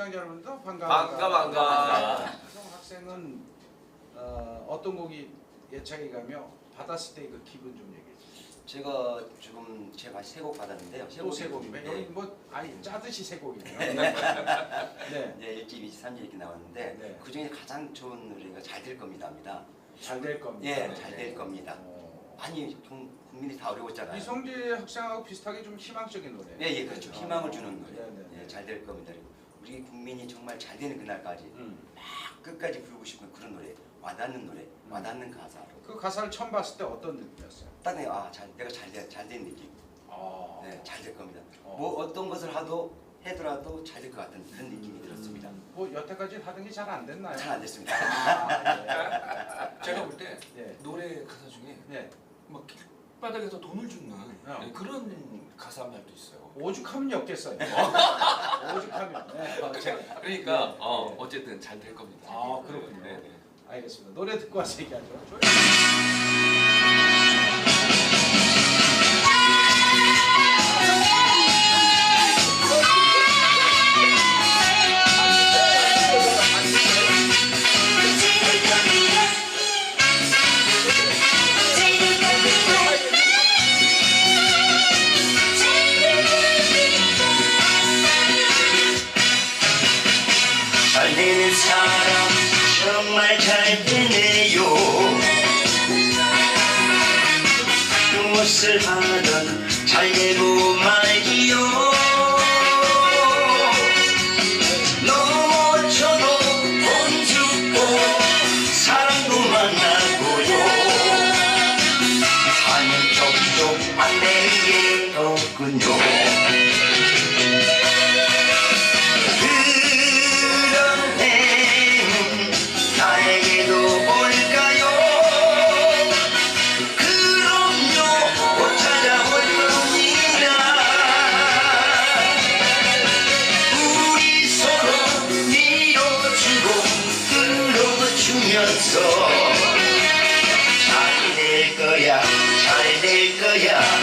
시청자 여러분도 반가 반가 반가. 학생은 어, 떤 곡이 예착이 가며 받았을 때 그 기분 좀 얘기해 주세요. 제가 지금 제 맛이 세곡 받았는데요. 또세 곡이면 여기 뭐 아니 짜듯이 세 곡이네요. 네. 네, 1집, 2집, 3집 이렇게 나왔는데 네. 그 중에 가장 좋은 노래가 잘 될 겁니다. 합니다. 잘 될 겁니다. 예, 네. 잘될 겁니다. 아니 좀 국민이 다 어려웠잖아요. 이성재 학생하고 비슷하게 좀 희망적인 노래. 네, 예, 그렇죠. 어. 희망을 주는 노래. 네, 네, 네. 예, 잘 될 겁니다. 그리고 우리 국민이 정말 잘 되는 그날까지 음. 끝까지 부르고 싶은 그런 노래, 와닿는 노래, 와닿는 가사로. 그 가사를 처음 봤을 때 어떤 느낌이었어요? 딱 내가 아, 잘, 내가 잘된 느낌. 아. 네, 잘 될 겁니다. 어. 뭐 어떤 것을 하도 해더라도 잘 될 것 같은 그런 느낌이 들었습니다. 음, 뭐 여태까지 하던 게 잘 안 됐나요? 잘 안 됐습니다. 아, 제가 볼때 예. 예. 노래 가사 중에 네. 막길 바닥에서 돈을 어. 네, 그런 가사 말도 있어요. 오죽하면 엮겠어요. 오죽하면. 네. 어, 제가- 그러니까 네. 어, 네. 어쨌든 잘 될 겁니다. 아, 그렇군요. 네, 네. 알겠습니다. 노래 듣고 와서 얘기하죠. 조용. 잘 되는 사람 정말 잘 되네요. 무엇을 하든 잘 되고 말기요. 넘어져도 돈 주고 사랑도 만나고요. 한쪽쪽 안 되는 게 없군요 끌어주면서 잘될 거야 잘 될 거야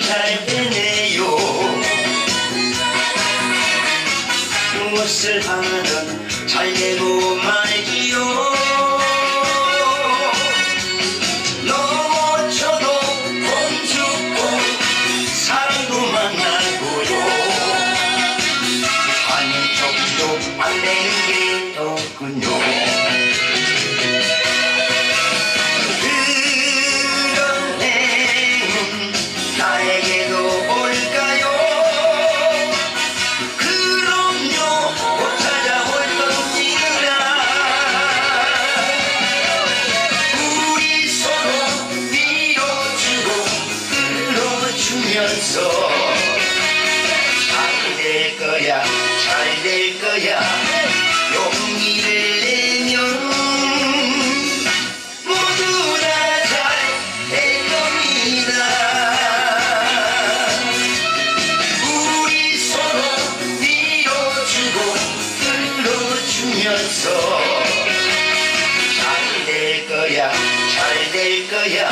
잘 되네요. 무엇을 하든 잘 되고 말기요. 넘어져도 돈 주고 사랑도 만나고요. 한쪽도 안 되는 게 없군요. 울면서 잘 될 거야 잘 될 거야. 용기를 내면 모두 다 잘 될 겁니다. 우리 서로 밀어주고 끌어주면서 잘 될 거야 잘 될 거야.